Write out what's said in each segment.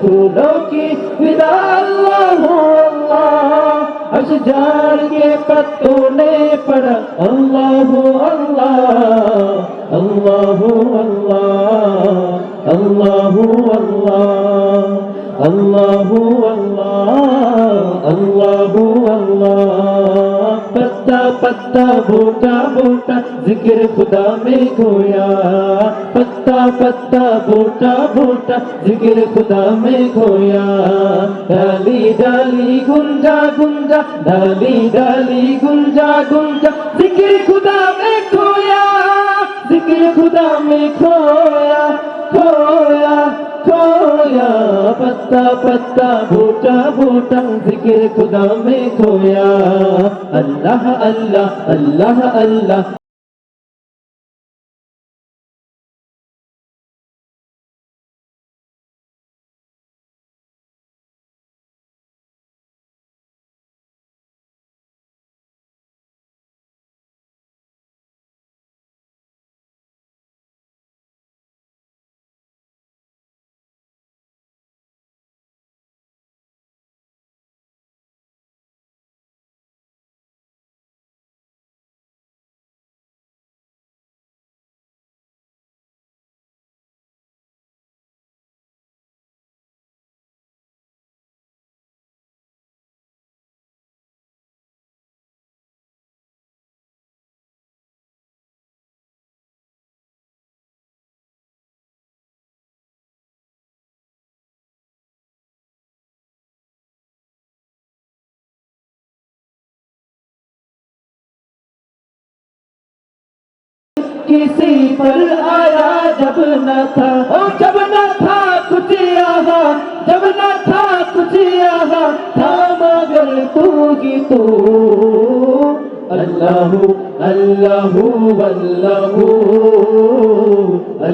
फूलों की अल्लाह अल्लाह अशजार के पत्तों ने पढ़ा अल्लाह अल्लाह अल्लाह अल्लाह अल्लाह अल्लाह अल्लाह अल्लाह अल्लाह अल्लाह पत्ता बोटा बोटा जिक्र खुदा में खोया पत्ता पत्ता बोटा बोटा जिक्र खुदा में खोया डाली डाली गुंजा गुंजा डाली डाली गुंजा गुंजा जिक्र खुदा में खोया जिक्र खुदा में खोया खोया खोया पत्ता पत्ता बूटा बूटा जिक्र खुदा में खोया अल्लाह अल्लाह अल्लाह अल्लाह किसी पर आया जब न था ओ जब न था कुछ आगा जब न था कुछ आगा था मगर तू ही तो अल्लाह अल्लाह अल्लाह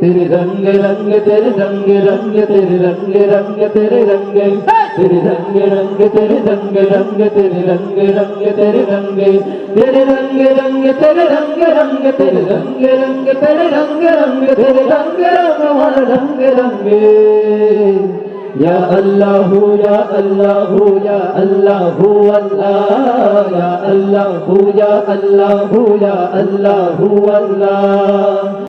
تیرے رنگ رنگ تیرے رنگ رنگ تیرے رنگ رنگ تیرے رنگ تیرے رنگ رنگ تیرے رنگ رنگ تیرے رنگ رنگ تیرے رنگ تیرے رنگ رنگ رنگ رنگ رنگ رنگ رنگ رنگ رنگ رنگ رنگ رنگ یا اللہ یا اللہ یا اللہ ہوا اللہ یا اللہ ہو